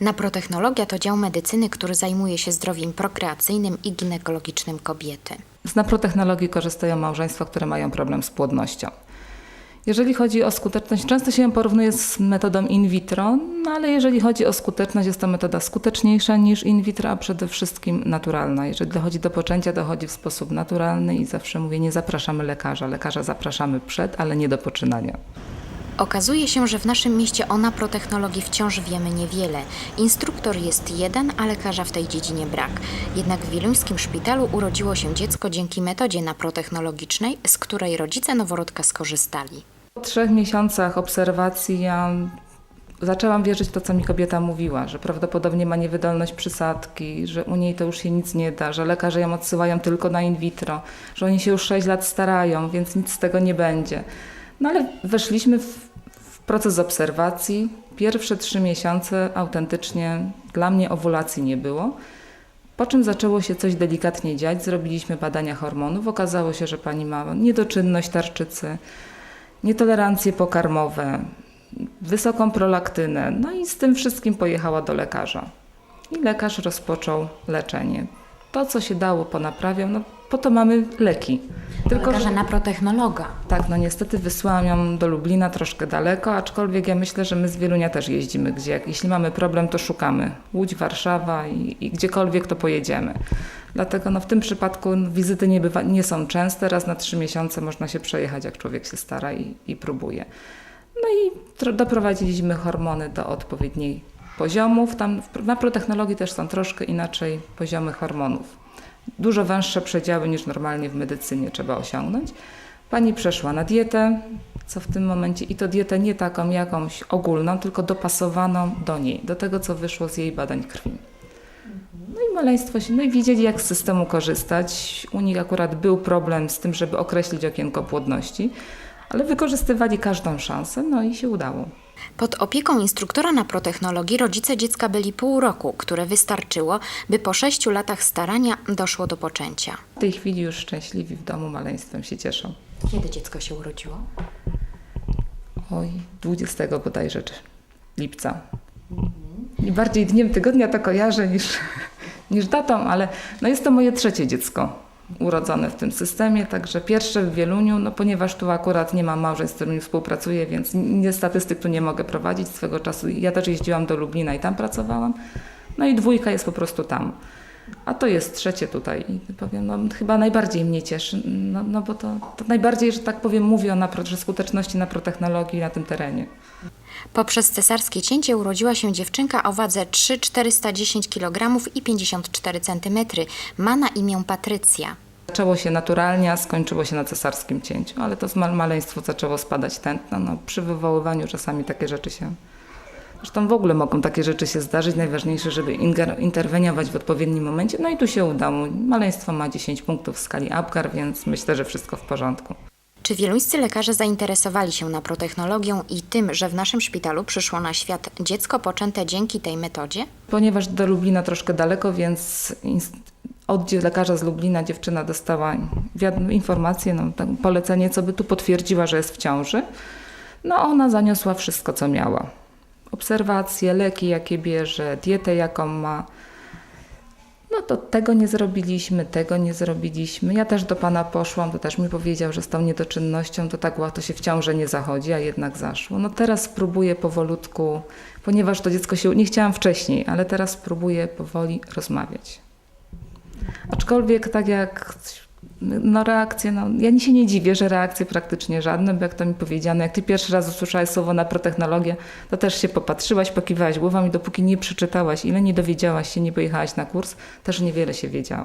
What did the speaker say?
Naprotechnologia to dział medycyny, który zajmuje się zdrowiem prokreacyjnym i ginekologicznym kobiety. Z naprotechnologii korzystają małżeństwa, które mają problem z płodnością. Jeżeli chodzi o skuteczność, często się ją porównuje z metodą in vitro, no ale jeżeli chodzi o skuteczność, jest to metoda skuteczniejsza niż in vitro, a przede wszystkim naturalna. Jeżeli dochodzi do poczęcia, dochodzi w sposób naturalny i zawsze mówię, nie zapraszamy lekarza. Lekarza zapraszamy przed, ale nie do poczynania. Okazuje się, że w naszym mieście o naprotechnologii wciąż wiemy niewiele. Instruktor jest jeden, a lekarza w tej dziedzinie brak. Jednak w wieluńskim szpitalu urodziło się dziecko dzięki metodzie naprotechnologicznej, z której rodzice noworodka skorzystali. Po trzech miesiącach obserwacji ja zaczęłam wierzyć to, co mi kobieta mówiła, że prawdopodobnie ma niewydolność przysadki, że u niej to już się nic nie da, że lekarze ją odsyłają tylko na in vitro, że oni się już 6 lat starają, więc nic z tego nie będzie. No ale weszliśmy w, w proces obserwacji. Pierwsze trzy miesiące autentycznie dla mnie owulacji nie było. Po czym zaczęło się coś delikatnie dziać, zrobiliśmy badania hormonów. Okazało się, że pani ma niedoczynność tarczycy, nietolerancje pokarmowe, wysoką prolaktynę. No i z tym wszystkim pojechała do lekarza. I lekarz rozpoczął leczenie. To, co się dało, ponaprawiał. No, po to mamy leki. Tylko, lekarza że, naprotechnologa. tak, no niestety wysłałam ją do Lublina troszkę daleko, aczkolwiek ja myślę, że my z Wielunia też jeździmy, gdzie jeśli mamy problem, to szukamy. Łódź, Warszawa i, i gdziekolwiek to pojedziemy. Dlatego no, w tym przypadku no, wizyty nie, bywa, nie są częste, raz na trzy miesiące można się przejechać, jak człowiek się stara i, i próbuje. No i doprowadziliśmy hormony do odpowiednich poziomów. Tam w naprotechnologii też są troszkę inaczej poziomy hormonów. Dużo węższe przedziały niż normalnie w medycynie trzeba osiągnąć. Pani przeszła na dietę, co w tym momencie, i to dietę nie taką jakąś ogólną, tylko dopasowaną do niej, do tego, co wyszło z jej badań krwi. No i maleństwo się, no i widzieli, jak z systemu korzystać. U nich akurat był problem z tym, żeby określić okienko płodności, ale wykorzystywali każdą szansę, no i się udało. Pod opieką instruktora naprotechnologii rodzice dziecka byli pół roku, które wystarczyło, by po sześciu latach starania doszło do poczęcia. W tej chwili już szczęśliwi w domu maleństwem się cieszą. Kiedy dziecko się urodziło? Oj, 20 bodajże lipca. I bardziej dniem tygodnia to kojarzę niż, niż datą, ale no jest to moje trzecie dziecko urodzone w tym systemie, także pierwsze w Wieluniu, no ponieważ tu akurat nie mam małżeństw, z którymi współpracuję, więc nie statystyk tu nie mogę prowadzić swego czasu. Ja też jeździłam do Lublina i tam pracowałam. No i dwójka jest po prostu tam. A to jest trzecie tutaj i powiem, no, chyba najbardziej mnie cieszy, no, no bo to, to najbardziej, że tak powiem, mówię o napro, że skuteczności naprotechnologii na tym terenie. Poprzez cesarskie cięcie urodziła się dziewczynka o wadze 3,410 kg i 54 cm. Ma na imię Patrycja. Zaczęło się naturalnie, a skończyło się na cesarskim cięciu, ale to z mal- maleństwo zaczęło spadać tętno. No, przy wywoływaniu czasami takie rzeczy się. Zresztą w ogóle mogą takie rzeczy się zdarzyć. Najważniejsze, żeby interweniować w odpowiednim momencie. No i tu się udało. Maleństwo ma 10 punktów w skali Apgar, więc myślę, że wszystko w porządku. Czy wieluńscy lekarze zainteresowali się naprotechnologią i tym, że w naszym szpitalu przyszło na świat dziecko poczęte dzięki tej metodzie? Ponieważ do Lublina troszkę daleko, więc ins- od dzie- lekarza z Lublina dziewczyna dostała informację, no, polecenie, co by tu potwierdziła, że jest w ciąży. No ona zaniosła wszystko, co miała. Obserwacje, leki, jakie bierze, dietę, jaką ma. No to tego nie zrobiliśmy, tego nie zrobiliśmy. Ja też do pana poszłam, to też mi powiedział, że z tą niedoczynnością to tak łatwo się w ciąży nie zachodzi, a jednak zaszło. No teraz spróbuję powolutku, ponieważ to dziecko się, nie chciałam wcześniej, ale teraz spróbuję powoli rozmawiać. Aczkolwiek tak jak no reakcje, no ja się nie dziwię, że reakcje praktycznie żadne, bo jak to mi powiedziano, jak ty pierwszy raz usłyszałeś słowo naprotechnologię, to też się popatrzyłaś, pokiwałaś głową i dopóki nie przeczytałaś, ile nie dowiedziałaś się, nie pojechałaś na kurs, też niewiele się wiedziało.